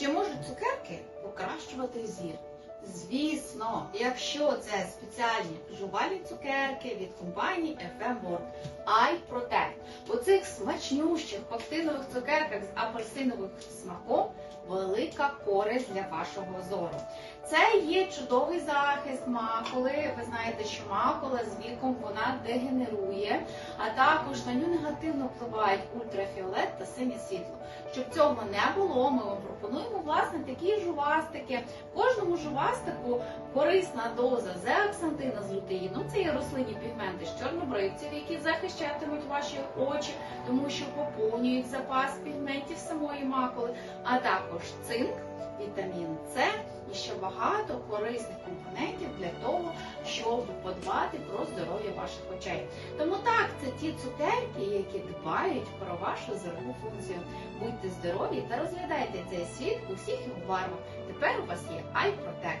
Чи можуть цукерки покращувати зір? Звісно, якщо це спеціальні жувальні цукерки від компанії FM World Eye Protect. У цих смачнющих пактинових цукерках з апельсиновим смаком велика користь для вашого зору. Це є чудовий захист макули. Ви знаєте, що макула з віком вона дегенерує, а також на нього негативно впливають ультрафіолет та синє світло. Щоб цього не було, ми вам пропонуємо власне такі жувастики. Кожному жувастику корисна доза зеаксантина з лютеїну. Це є рослинні пігменти з чорнобривців, які захищатимуть ваші очі, тому що поповнюють запас пігментів самої макули, а також цинк, вітамін С і ще багато корисних компонентів для того, щоб подбати про здоров'я ваших очей. Тому так, це ті цукерки, які дбають про вашу зорову функцію. Будьте здорові та розглядайте цей світ у всіх його барвах. Тепер у вас є iProtect.